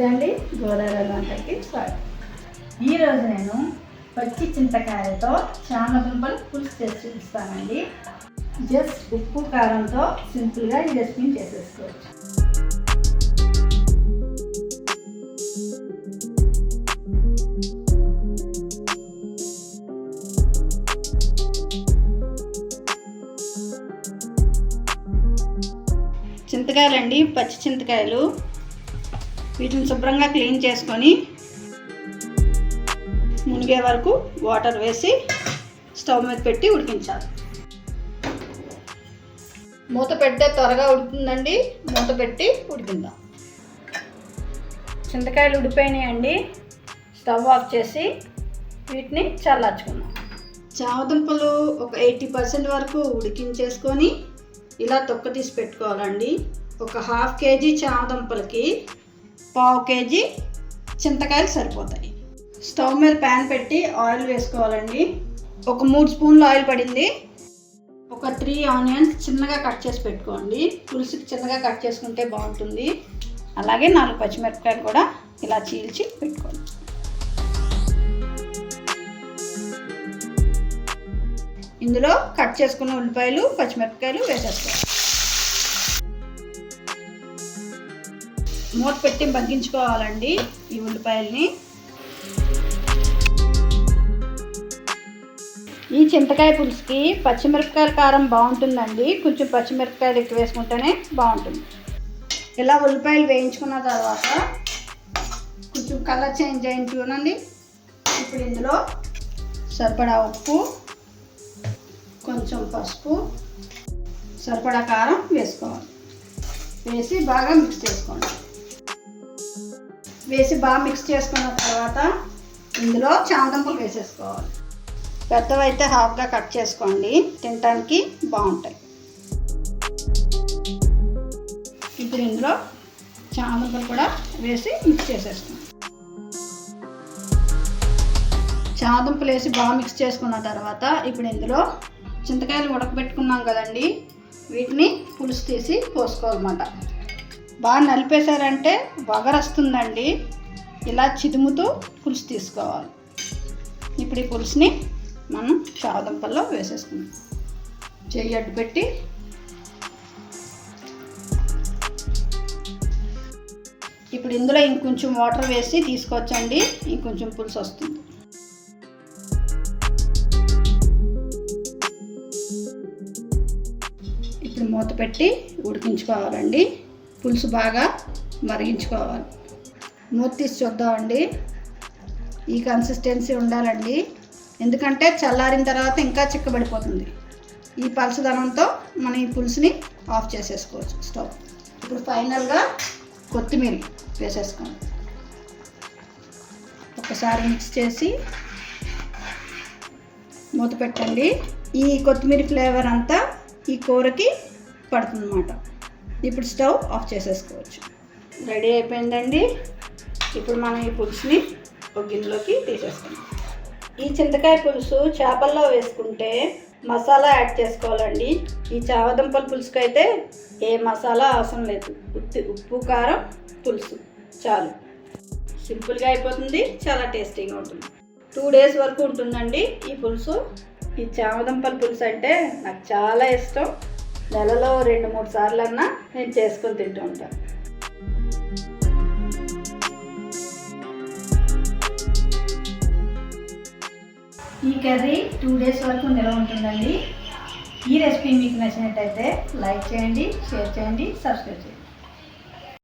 నమస్తే అండి. గోదావరి వంటకి స్వాగతం. ఈరోజు నేను పచ్చి చింతకాయలతో చామదుంపలు పులుసు చేసి చూపిస్తానండి. జస్ట్ ఉప్పు కారంతో సింపుల్గా ఈ రెసిపీని చేసేసుకోవచ్చు. చింతకాయలండి పచ్చి చింతకాయలు. వీటిని శుభ్రంగా క్లీన్ చేసుకొని మునిగే వరకు వాటర్ వేసి స్టవ్ మీద పెట్టి ఉడికించాలి. మూత పెడితే త్వరగా ఉడుకుతుందండి. మూత పెట్టి ఉడికిందాం. చింతకాయలు ఉడిపోయినాయండి స్టవ్ ఆఫ్ చేసి వీటిని చల్లార్చుకుందాం. చామదుంపలు ఒక ఎయిటీ పర్సెంట్ వరకు ఉడికించేసుకొని ఇలా తొక్క తీసి పెట్టుకోవాలండి. ఒక హాఫ్ కేజీ చామదుంపలకి పావు కేజీ చింతకాయలు సరిపోతాయి. స్టవ్ మీద ప్యాన్ పెట్టి ఆయిల్ వేసుకోవాలండి. ఒక మూడు స్పూన్లు ఆయిల్ పడింది. ఒక త్రీ ఆనియన్స్ చిన్నగా కట్ చేసి పెట్టుకోండి. పులుసుకి చిన్నగా కట్ చేసుకుంటే బాగుంటుంది. అలాగే నాలుగు పచ్చిమిరపకాయలు కూడా ఇలా చీల్చి పెట్టుకోండి. ఇందులో కట్ చేసుకున్న ఉల్లిపాయలు పచ్చిమిరపకాయలు వేసేసుకోవాలి మూత పెట్టి మగ్గించుకోవాలండి ఈ ఉల్లిపాయల్ని. ఈ చింతకాయ పులుసుకి పచ్చిమిరపకాయల కారం బాగుంటుందండి. కొంచెం పచ్చిమిరపకాయలు ఎక్కువ వేసుకుంటేనే బాగుంటుంది. ఇలా ఉల్లిపాయలు వేయించుకున్న తర్వాత కొంచెం కలర్ చేంజ్ అయింది చూడండి. ఇప్పుడు ఇందులో సరిపడా ఉప్పు కొంచెం పసుపు సరిపడా కారం వేసుకోవాలి. వేసి బాగా మిక్స్ చేసుకోండి. వేసి బాగా మిక్స్ చేసుకున్న తర్వాత ఇందులో చామదుంపలు వేసేసుకోవాలి. పెద్దవైతే హాఫ్గా కట్ చేసుకోండి. తినడానికి బాగుంటాయి. ఇప్పుడు ఇందులో చామదుంపలు కూడా వేసి మిక్స్ చేసేస్తాం చామదుంపలు వేసి బాగా మిక్స్ చేసుకున్న తర్వాత ఇప్పుడు ఇందులో చింతకాయలు ఉడకబెట్టుకున్నాం కదండి. వీటిని పులుసు తీసి పోసుకోవాలన్నమాట. బాగా నలిపేశారంటే వగరొస్తుందండి. ఇలా చిదుముతూ పులుసు తీసుకోవాలి. ఇప్పుడు ఈ పులుసుని మనం చావదుంపల్లో వేసేసుకుందాం. చెయ్యి అడ్డు పెట్టి ఇప్పుడు ఇందులో ఇంకొంచెం వాటర్ వేసి తీసుకొచ్చండి ఇంకొంచెం పులుసు వస్తుంది. ఇప్పుడు మూత పెట్టి ఉడికించుకోవాలండి. పులుసు బాగా మరిగించుకోవాలి. మూత తీసి చూద్దామండి ఈ కన్సిస్టెన్సీ ఉండాలండి. ఎందుకంటే చల్లారిన తర్వాత ఇంకా చిక్కబడిపోతుంది. ఈ పలసదనంతో మనం ఈ పులుసుని ఆఫ్ చేసేసుకోవచ్చు. స్టవ్. ఇప్పుడు ఫైనల్గా కొత్తిమీర వేసేసుకోండి. ఒకసారి మిక్స్ చేసి మూత పెట్టండి. ఈ కొత్తిమీర ఫ్లేవర్ అంతా ఈ కూరకి పడుతుందన్నమాట. ఇప్పుడు స్టవ్ ఆఫ్ చేసేసుకోవచ్చు. రెడీ అయిపోయిందండి. ఇప్పుడు మనం ఈ పులుసుని ఒక గిన్నెలోకి తీసేసుకుందాం. ఈ చింతకాయ పులుసు చేపల్లో వేసుకుంటే మసాలా యాడ్ చేసుకోవాలండి. ఈ చావదుంపల పులుసుకు అయితే ఏ మసాలా అవసరం లేదు. ఉత్తి ఉప్పు కారం పులుసు చాలు. సింపుల్గా అయిపోతుంది. చాలా టేస్టీగా ఉంటుంది. టూ డేస్ వరకు ఉంటుందండి ఈ పులుసు. ఈ చామదుంపల పులుసు అంటే నాకు చాలా ఇష్టం. నెలలో రెండు మూడు సార్లు అన్నా నేను చేసుకొని తింటూ ఉంటాను ఈ కర్రీ టూ డేస్ వరకు నిల్వ ఉంటుందండి. ఈ రెసిపీ మీకు నచ్చినట్టయితే లైక్ చేయండి షేర్ చేయండి సబ్స్క్రైబ్ చేయండి.